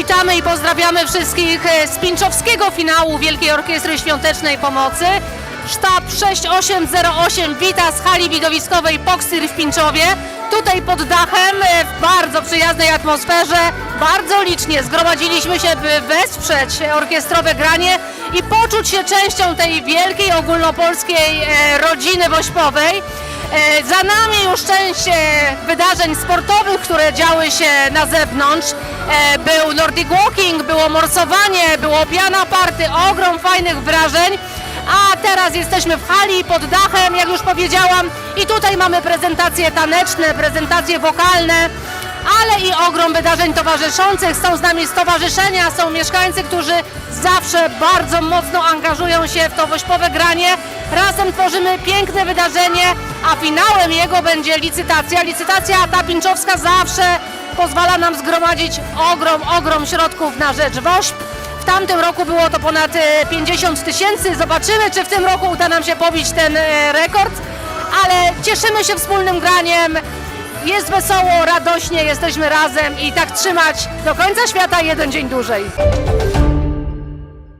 Witamy i pozdrawiamy wszystkich e, z Pinczowskiego finału Wielkiej Orkiestry Świątecznej Pomocy. Sztab 6808 wita z hali widowiskowej Poksyr w Pinczowie. Tutaj pod dachem, e, w bardzo przyjaznej atmosferze, bardzo licznie zgromadziliśmy się, by wesprzeć orkiestrowe granie i poczuć się częścią tej wielkiej ogólnopolskiej e, rodziny wośpowej. E, Za nami już część e, wydarzeń sportowych, które działy się na zewnątrz. E, Był Nordic Walking, było morsowanie, było piana party, ogrom fajnych wrażeń. A teraz jesteśmy w hali pod dachem, jak już powiedziałam, i tutaj mamy prezentacje taneczne, prezentacje wokalne, ale i ogrom wydarzeń towarzyszących. Są z nami stowarzyszenia, są mieszkańcy, którzy zawsze bardzo mocno angażują się w to wośpowe granie. Razem tworzymy piękne wydarzenie, a finałem jego będzie licytacja. Licytacja ta pinczowska zawsze pozwala nam zgromadzić ogrom, ogrom środków na rzecz WOŚP. W tamtym roku było to ponad e, 50 tysięcy. Zobaczymy, czy w tym roku uda nam się pobić ten e, rekord. Ale cieszymy się wspólnym graniem. Jest wesoło, radośnie, jesteśmy razem i tak trzymać do końca świata jeden dzień dłużej.